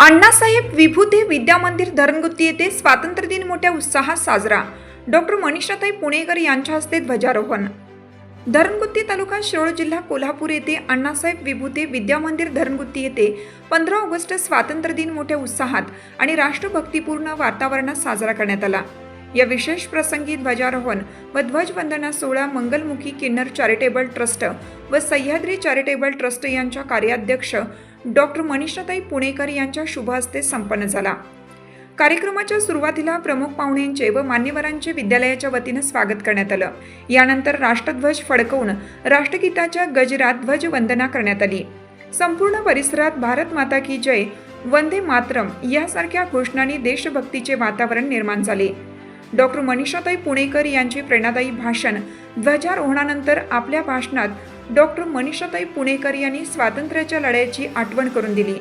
अण्णासाहेब विभूते विद्यामंदिर धरणगुत्ती येथे स्वातंत्र्य दिन मोठ्या उत्साहात साजरा. डॉक्टर मनीषाताई पुणेकर यांच्या हस्ते ध्वजारोहण. धरणगुत्ती तालुका शिरोळ जिल्हा कोल्हापूर येथे अण्णासाहेब विभूते विद्यामंदिर धरणगुत्ती येथे पंधरा ऑगस्ट स्वातंत्र्य दिन मोठ्या उत्साहात आणि राष्ट्रभक्तीपूर्ण वातावरणात साजरा करण्यात आला. या विशेष प्रसंगी ध्वजारोहण व ध्वजवंदना सोहळा मंगलमुखी किन्नर चॅरिटेबल ट्रस्ट व सह्याद्री चॅरिटेबल ट्रस्ट यांच्या कार्याध्यक्ष डॉक्टर मनीषाताई पुणेकर यांच्या शुभ हस्ते संपन्न झाला. कार्यक्रमाच्या सुरुवातीला प्रमुख पाहुण्यांचे व मान्यवरांचे विद्यालयाच्या वतीनं स्वागत करण्यात आलं. यानंतर राष्ट्रध्वज फडकवून राष्ट्रगीताच्या गजरात ध्वज वंदना करण्यात आली. संपूर्ण परिसरात भारत माता की जय वंदे मातरम यासारख्या घोषणांनी देशभक्तीचे वातावरण निर्माण झाले. डॉक्टर मनीषाताई पुणेकर यांचे प्रेरणादायी भाषण ध्वजारोहणानंतर आपल्या भाषणात डॉक्टर मनीषाताई पुणेकर यांनी स्वातंत्र्याच्या लढ्याची आठवण करून दिली.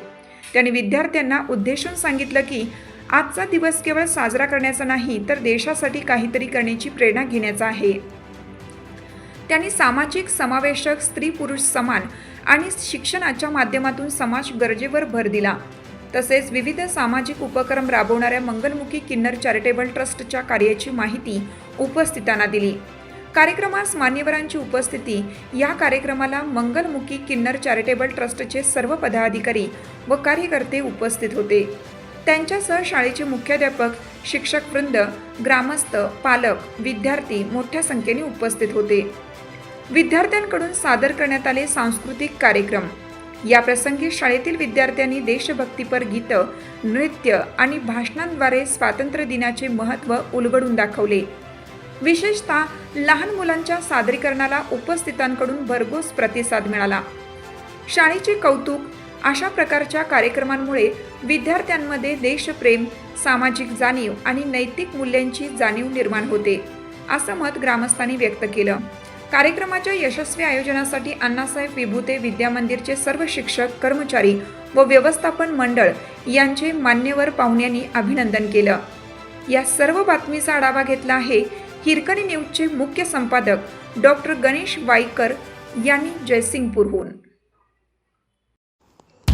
त्यांनी विद्यार्थ्यांना उद्देशून सांगितलं की आजचा दिवस केवळ साजरा करण्याचा नाही तर देशासाठी काहीतरी करण्याची प्रेरणा घेण्याचा आहे. त्यांनी सामाजिक समावेशक स्त्री पुरुष समान आणि शिक्षणाच्या माध्यमातून समाज गरजेवर भर दिला. तसेच विविध सामाजिक उपक्रम राबवणाऱ्या मंगलमुखी किन्नर चॅरिटेबल ट्रस्टच्या कार्याची माहिती उपस्थितांना दिली. कार्यक्रमास मान्यवरांची उपस्थिती या कार्यक्रमाला मंगलमुखी किन्नर चॅरिटेबल ट्रस्टचे सर्व पदाधिकारी व कार्यकर्ते उपस्थित होते. त्यांच्यासह शाळेचे मुख्याध्यापक शिक्षक वृंद ग्रामस्थ पालक विद्यार्थी मोठ्या संख्येने उपस्थित होते. विद्यार्थ्यांकडून सादर करण्यात आले सांस्कृतिक कार्यक्रम. या प्रसंगी शाळेतील विद्यार्थ्यांनी देशभक्तीपर गीतं नृत्य आणि भाषणांद्वारे स्वातंत्र्य दिनाचे महत्त्व उलगडून दाखवले. विशेषतः लहान मुलांच्या सादरीकरणाला उपस्थितांकडून भरघोस प्रतिसाद मिळाला. शाळेचे कौतुक अशा प्रकारच्या कार्यक्रमांमुळे विद्यार्थ्यांमध्ये देशप्रेम सामाजिक जाणीव आणि नैतिक मूल्यांची जाणीव निर्माण होते असं मत ग्रामस्थांनी व्यक्त केलं. कार्यक्रमाच्या यशस्वी आयोजनासाठी अण्णासाहेब विभूते विद्यामंदिरचे सर्व शिक्षक कर्मचारी व व्यवस्थापन मंडळ यांचे मान्यवर पाहुण्यांनी अभिनंदन केलं. या सर्व बातमीचा आढावा घेतला आहे हिरकणी न्यूजचे मुख्य संपादक डॉक्टर गणेश वाईकर यांनी जयसिंगपूरहून.